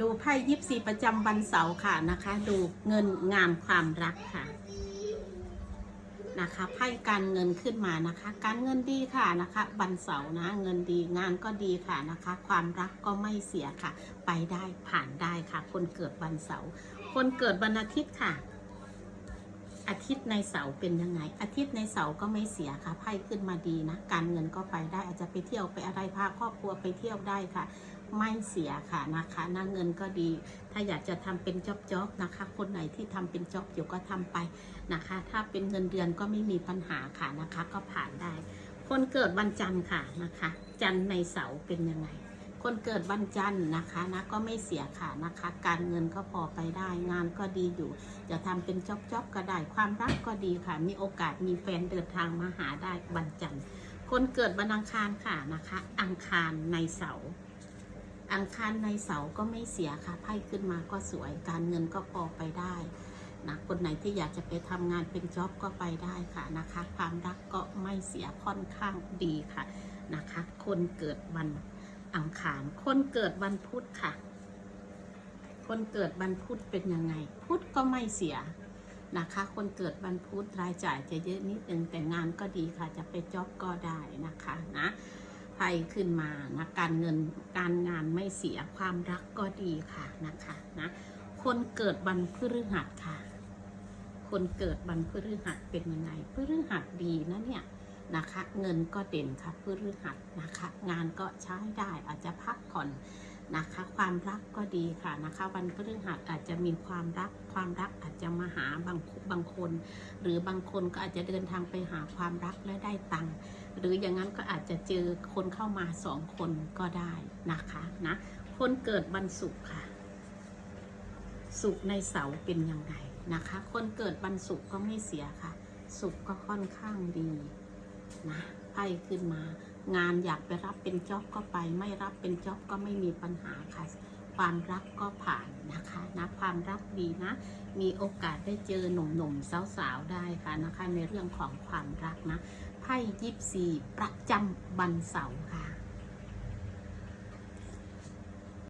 ดูไพ่ยิปซีประจำวันเสาร์ค่ะนะคะ ดูเงินงามความรักค่ะนะคะไพ่การเงินขึ้นมานะคะ การเงินดีค่ะนะคะวันเสาร์นะเงินดีงานก็ดีค่ะนะคะ ความรักก็ไม่เสียค่ะ ไปได้ผ่านได้ค่ะ คนเกิดวันเสาร์คนเกิดวันอาทิตย์ค่ะ อาทิตย์ในเสาร์เป็นยังไง อาทิตย์ในเสาร์ก็ไม่เสียค่ะไพ่ขึ้นมาดีนะ การเงินก็ไปได้อาจจะไปเที่ยวไปอะไรพาครอบครัวไปเที่ยวได้ค่ะ ไม่เสียค่ะนะคะน้าเงินก็ดี ถ้าอยากจะทำเป็นจ็อบจ็อบนะคะ คนไหนที่ทำเป็นจ็อบอยู่ก็ทำไปนะคะ ถ้าเป็นเงินเดือนก็ไม่มีปัญหาค่ะนะคะ ก็ผ่านได้ คนเกิดวันจันทร์ค่ะนะคะ จันทร์ในเสาร์เป็นยังไง คนเกิดวันจันทร์นะคะนะก็ไม่เสียค่ะนะคะ การเงินก็พอไปได้งานก็ดีอยู่ จะทำเป็นจ็อบจ็อบก็ได้ความรักก็ดีค่ะ มีโอกาสมีแฟนเดินทางมาหาได้วันจันทร์คนเกิดวันอังคารค่ะนะคะ อังคารในเสาร์ อังคารในเสาก็ไม่เสียค่ะไพ่ขึ้นมาก็สวย การเงินก็พอไปได้นะคนไหนที่อยากจะไปทำงานเป็นจ็อบก็ไปได้ค่ะนะคะ ความรักก็ไม่เสียค่อนข้างดีค่ะนะคะ คนเกิดวันอังคาร คนเกิดวันพุธค่ะ คนเกิดวันพุธเป็นยังไง พุธก็ไม่เสียนะคะ คนเกิดวันพุธรายจ่ายจะเยอะนิดนึงแต่งานก็ดีค่ะ จะไปจ็อบก็ได้นะคะนะ ไพ่ขึ้นมานะการเงินการงานไม่เสียความรักก็ดีค่ะนะคะนะคนเกิดวันพฤหัสค่ะ คนเกิดวันพฤหัสเป็นยังไงพฤหัสดีนะเนี่ยนะคะ เงินก็เด่นค่ะพฤหัสนะคะ งานก็ใช้ได้อาจจะพักผ่อนนะคะ ความรักก็ดีค่ะนะคะ วันพฤหัสอาจจะมีความรัก ความรักอาจจะมาหาบางบางคน หรือบางคนก็อาจจะเดินทางไปหาความรักและได้ตังค์ หรืออย่างนั้นก็อาจจะเจอคนเข้ามาสองคนก็ได้นะคะนะคนเกิดวันศุกร์ค่ะศุกร์ในเสาร์เป็นยังไงนะคะ คนเกิดวันศุกร์ก็ไม่เสียค่ะศุกร์ก็ค่อนข้างดีนะไพ่ขึ้นมา งานอยากไปรับเป็นจ็อบก็ไป ไม่รับเป็นจ็อบก็ไม่มีปัญหาค่ะ ความรักก็ผ่านนะคะนะความรักดีนะ มีโอกาสได้เจอหนุ่มๆสาวๆได้ค่ะนะคะ ในเรื่องของความรักนะ ไพ่ยิปซีประจำวันเสาร์ค่ะ